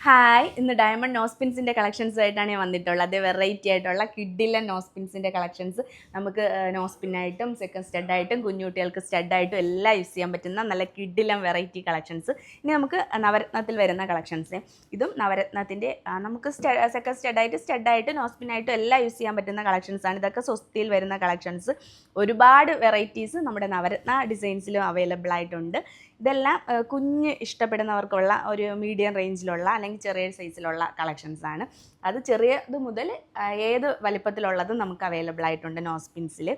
Hi ഇന്ന് diamond നോസ്പിൻസിന്റെ collections ആയിട്ടാണ് ഞാൻ വന്നിട്ടുള്ളത്. വെറൈറ്റി ആയിട്ടുള്ള കിഡിലെ നോസ്പിൻസിന്റെ കളക്ഷൻസ് നമുക്ക് നോസ്പിന്നായിട്ടും സെക്കൻഡ് സ്റ്റഡായിട്ടും കുഞ്ഞുകുട്ടികൾക്ക് സ്റ്റഡായിട്ടും എല്ലാം യൂസ് ചെയ്യാൻ പറ്റുന്ന നല്ല കിഡിലം വെറൈറ്റി കളക്ഷൻസ് ഇനി നമുക്ക് നവരത്നത്തിൽ വരുന്ന കളക്ഷൻസ് ഇതും നവരത്നത്തിന്റെ നമുക്ക് സെക്കൻഡ് സ്റ്റഡായിട്ട് സ്റ്റഡായിട്ട് നോസ്പിനായിട്ടും എല്ലാം യൂസ് ചെയ്യാൻ പറ്റുന്ന കളക്ഷൻസ് ആണ്. ഇതൊക്കെ സ്വസ്തിയിൽ വരുന്ന കളക്ഷൻസ് ഒരുപാട് വെറൈറ്റീസ് നമ്മുടെ നവരത്ന ഡിസൈൻസിലും അവൈലബിൾ ആയിട്ടുണ്ട്. ഇതെല്ലാം കുഞ്ഞ് ഇഷ്ടപ്പെടുന്നവർക്കുള്ള ഒരു മീഡിയം റേഞ്ചിലുള്ള അല്ലെങ്കിൽ ചെറിയ സൈസിലുള്ള കളക്ഷൻസ് ആണ്. അത് ചെറിയത് മുതൽ ഏത് വലിപ്പത്തിലുള്ളതും നമുക്ക് അവൈലബിൾ ആയിട്ടുണ്ട് നോസ്പിൻസിൽ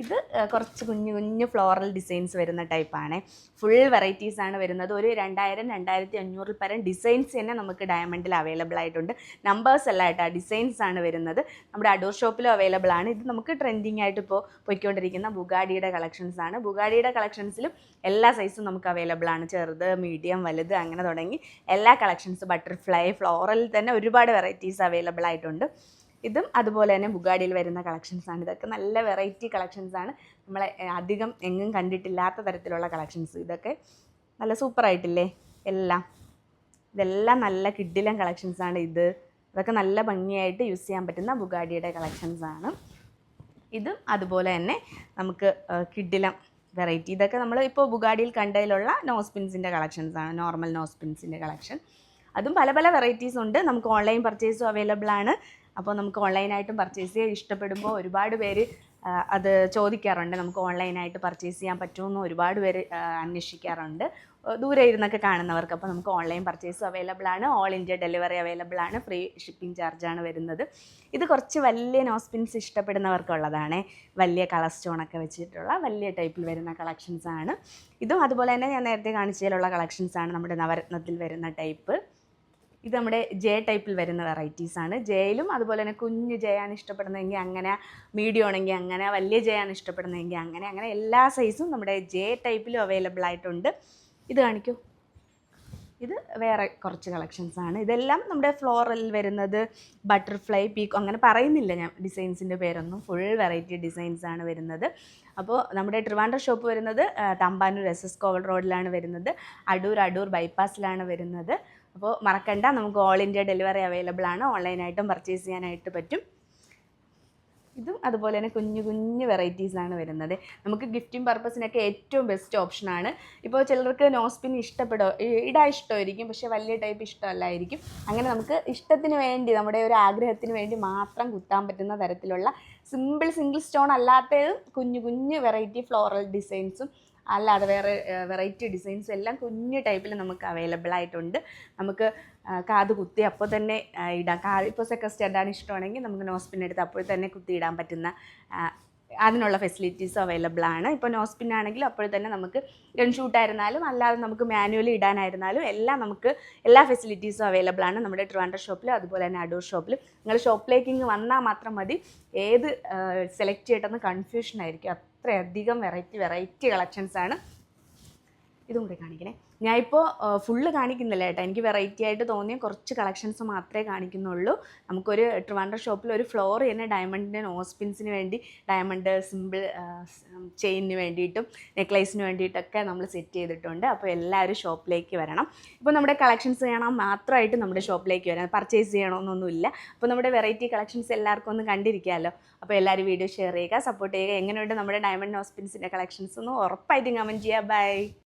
ഇത് കുറച്ച് കുഞ്ഞു കുഞ്ഞു ഫ്ലോറൽ ഡിസൈൻസ് വരുന്ന ടൈപ്പാണ് ഫുൾ വെറൈറ്റീസ് ആണ് വരുന്നത്. ഒരു രണ്ടായിരം രണ്ടായിരത്തി അഞ്ഞൂറിൽ പരം ഡിസൈൻസ് തന്നെ നമുക്ക് ഡയമണ്ടിൽ അവൈലബിൾ ആയിട്ടുണ്ട്. നമ്പേഴ്സ് അല്ല കേട്ടോ ഡിസൈൻസ് ആണ് വരുന്നത്. നമ്മുടെ അഡോർ ഷോപ്പിലും അവൈലബിൾ ആണ്. ഇത് നമുക്ക് ട്രെൻഡിങ് ആയിട്ട് ഇപ്പോൾ പോയിക്കൊണ്ടിരിക്കുന്ന ബുഗാഡിയുടെ കളക്ഷൻസ് ആണ്. ബുഗാഡിയുടെ കളക്ഷൻസിലും എല്ലാ സൈസും നമുക്ക് അവൈലബിൾ ആണ്. ചെറുത് മീഡിയം വലുത് അങ്ങനെ തുടങ്ങി. എല്ലാ കളക്ഷൻസ് ബട്ടർഫ്ലൈ ഫ്ലോറൽ തന്നെ ഒരുപാട് വെറൈറ്റീസ് അവൈലബിൾ ആയിട്ടുണ്ട്. ഇതും അതുപോലെ തന്നെ ബുഗാഡിയിൽ വരുന്ന കളക്ഷൻസ് ആണ്. ഇതൊക്കെ നല്ല വെറൈറ്റി കളക്ഷൻസ് ആണ്. നമ്മളെ അധികം എങ്ങും കണ്ടിട്ടില്ലാത്ത തരത്തിലുള്ള കളക്ഷൻസ് ഇതൊക്കെ. നല്ല സൂപ്പർ ആയിട്ടില്ലേ? എല്ലാം. ഇതെല്ലാം നല്ല കിഡിലം കളക്ഷൻസ് ആണ് ഇത്. ഇതൊക്കെ നല്ല ഭംഗിയായിട്ട് യൂസ് ചെയ്യാൻ പറ്റുന്ന ബുഗാഡിയുടെ കളക്ഷൻസ് ആണ്. ഇതും അതുപോലെ തന്നെ നമുക്ക് കിഡിലം വെറൈറ്റി ഇതൊക്കെ നമ്മൾ ഇപ്പോൾ ബുഗാഡിയിൽ കണ്ടതിലുള്ള നോസ്പിൻസിന്റെ കളക്ഷൻസ് ആണ്. നോർമൽ നോസ്പിൻസിന്റെ കളക്ഷൻ അതും പല പല വെറൈറ്റീസ് ഉണ്ട്. നമുക്ക് ഓൺലൈൻ പർച്ചേസും അവൈലബിൾ ആണ്. അപ്പോൾ നമുക്ക് ഓൺലൈനായിട്ടും പർച്ചേസ് ചെയ്യാൻ ഇഷ്ടപ്പെടുമ്പോൾ ഒരുപാട് പേര് അത് ചോദിക്കാറുണ്ട്. നമുക്ക് ഓൺലൈനായിട്ട് പർച്ചേസ് ചെയ്യാൻ പറ്റുമെന്ന് ഒരുപാട് പേര് അന്വേഷിക്കാറുണ്ട്. ദൂരെ ഇരുന്നൊക്കെ കാണുന്നവർക്ക്. അപ്പോൾ നമുക്ക് ഓൺലൈൻ പർച്ചേസും അവൈലബിൾ ആണ്. ഓൾ ഇന്ത്യ ഡെലിവറി അവൈലബിൾ ആണ്. ഫ്രീ ഷിപ്പിംഗ് ചാർജാണ് വരുന്നത്. ഇത് കുറച്ച് വലിയ നോസ്പിൻസ് ഇഷ്ടപ്പെടുന്നവർക്കുള്ളതാണ് വലിയ കളർ സ്റ്റോണൊക്കെ വെച്ചിട്ടുള്ള വലിയ ടൈപ്പിൽ വരുന്ന കളക്ഷൻസാണ് ഇതും അതുപോലെ തന്നെ ഞാൻ നേരത്തെ കാണിച്ചതിലുള്ള കളക്ഷൻസാണ് നമ്മുടെ നവരത്നത്തിൽ വരുന്ന ടൈപ്പ് ഇത് നമ്മുടെ ജെ ടൈപ്പിൽ വരുന്ന വെറൈറ്റീസ് ആണ്. ജയിലും അതുപോലെ തന്നെ കുഞ്ഞ് ജയാണ് ഇഷ്ടപ്പെടുന്നതെങ്കിൽ അങ്ങനെ മീഡിയം ആണെങ്കിൽ അങ്ങനെ വലിയ ജയാണ് ഇഷ്ടപ്പെടുന്നതെങ്കിൽ അങ്ങനെ അങ്ങനെ എല്ലാ സൈസും നമ്മുടെ ജെ ടൈപ്പിലും അവൈലബിൾ ആയിട്ടുണ്ട്. ഇത് കാണിക്കൂ. ഇത് വേറെ കുറച്ച് കളക്ഷൻസ് ആണ്. ഇതെല്ലാം നമ്മുടെ ഫ്ലോറൽ വരുന്നത് ബട്ടർഫ്ലൈ പീക്കോ അങ്ങനെ പറയുന്നില്ല ഞാൻ ഡിസൈൻസിന്റെ പേരൊന്നും. ഫുൾ വെറൈറ്റി ഡിസൈൻസ് ആണ് വരുന്നത്. അപ്പോൾ നമ്മുടെ ട്രിവാൻഡ്ര ഷോപ്പ് വരുന്നത് തമ്പാനൂർ എസ് എസ് കോവൽ റോഡിലാണ് വരുന്നത്. അടൂർ അടൂർ ബൈപ്പാസിലാണ് വരുന്നത്. അപ്പോൾ മറക്കണ്ട നമുക്ക് ഓൾ ഇന്ത്യ ഡെലിവറി അവൈലബിൾ ആണ്. ഓൺലൈനായിട്ടും പർച്ചേസ് ചെയ്യാനായിട്ട് പറ്റും. ഇതും അതുപോലെ തന്നെ കുഞ്ഞു കുഞ്ഞു വെറൈറ്റീസാണ് വരുന്നത്. നമുക്ക് ഗിഫ്റ്റിംഗ് പർപ്പസിനൊക്കെ ഏറ്റവും ബെസ്റ്റ് ഓപ്ഷനാണ് ഇപ്പോൾ ചിലർക്ക് നോസ്പിൻ ഇഷ്ടപ്പെടോ ഇടാൻ ഇഷ്ടമായിരിക്കും പക്ഷേ വലിയ ടൈപ്പ് ഇഷ്ടമല്ലായിരിക്കും. അങ്ങനെ നമുക്ക് ഇഷ്ടത്തിന് വേണ്ടി നമ്മുടെ ഒരു ആഗ്രഹത്തിന് വേണ്ടി മാത്രം കുത്താൻ പറ്റുന്ന തരത്തിലുള്ള സിമ്പിൾ സിംഗിൾ സ്റ്റോൺ അല്ലാത്തതും കുഞ്ഞു കുഞ്ഞു വെറൈറ്റി ഫ്ലോറൽ ഡിസൈൻസും അല്ലാതെ വേറെ വെറൈറ്റി ഡിസൈൻസ് എല്ലാം കുഞ്ഞു ടൈപ്പിൽ നമുക്ക് അവൈലബിൾ ആയിട്ടുണ്ട്. നമുക്ക് കാത് കുത്തി അപ്പോൾ തന്നെ ഇടാം. കാത് ഇപ്പോൾ സെക്കൻഡ് സ്റ്റാൻഡാണ് ഇഷ്ടമാണെങ്കിൽ നമുക്ക് നോസ്പിൻ എടുത്ത് അപ്പോൾ തന്നെ കുത്തി ഇടാൻ പറ്റുന്ന അതിനുള്ള ഫെസിലിറ്റീസ് അവൈലബിൾ ആണ്. ഇപ്പോൾ നോസ്പിൻ ആണെങ്കിലും അപ്പോൾ തന്നെ നമുക്ക് ഗൺ ഷൂട്ടായിരുന്നാലും അല്ലാതെ നമുക്ക് മാനുവലി ഇടാനായിരുന്നാലും എല്ലാം നമുക്ക് എല്ലാ ഫെസിലിറ്റീസും അവൈലബിൾ ആണ് നമ്മുടെ ട്രിവാൻഡ്രം ഷോപ്പിലും അതുപോലെ തന്നെ അഡോർ ഷോപ്പിലും നിങ്ങൾ ഷോപ്പിലേക്ക് ഇങ്ങ് വന്നാൽ മാത്രം മതി. ഏത് സെലക്ട് ചെയ്യട്ടെന്ന് കൺഫ്യൂഷൻ ആയിരിക്കും. അത്രയധികം വെറൈറ്റി വെറൈറ്റി കളക്ഷൻസ് ആണ്. ഇതും കൂടെ കാണിക്കണേ. ഞാനിപ്പോൾ ഫുള്ള് കാണിക്കുന്നില്ല കേട്ടോ. എനിക്ക് വെറൈറ്റി ആയിട്ട് തോന്നിയ കുറച്ച് കളക്ഷൻസ് മാത്രമേ കാണിക്കുന്നുള്ളൂ. നമുക്കൊരു ട്രിവാൻഡ്രം ഷോപ്പിൽ ഒരു ഫ്ലോർ തന്നെ ഡയമണ്ടിന്റെ നോസ്പിൻസിന് വേണ്ടി ഡയമണ്ട് സിമ്പിൾ ചെയിനിന് വേണ്ടിയിട്ടും നെക്ലൈസിന് വേണ്ടിയിട്ടൊക്കെ നമ്മൾ സെറ്റ് ചെയ്തിട്ടുണ്ട്. അപ്പോൾ എല്ലാവരും ഷോപ്പിലേക്ക് വരണം. ഇപ്പോൾ നമ്മുടെ കളക്ഷൻസ് കാണാൻ മാത്രമായിട്ട് നമ്മുടെ ഷോപ്പിലേക്ക് വരാം. പർച്ചേസ് ചെയ്യണമെന്നൊന്നുമില്ല. അപ്പോൾ നമ്മുടെ വെറൈറ്റി കളക്ഷൻസ് എല്ലാവർക്കും ഒന്ന് കണ്ടിരിക്കാമല്ലോ അപ്പോൾ എല്ലാവരും വീഡിയോ ഷെയർ ചെയ്യുക സപ്പോർട്ട് ചെയ്യുക. എങ്ങനെയുണ്ട് നമ്മുടെ ഡയമണ്ട് നോസ്പിൻസിന്റെ കളക്ഷൻസ് ഒന്ന് ഉറപ്പായിട്ടും കമന്റ് ചെയ്യുക ബൈ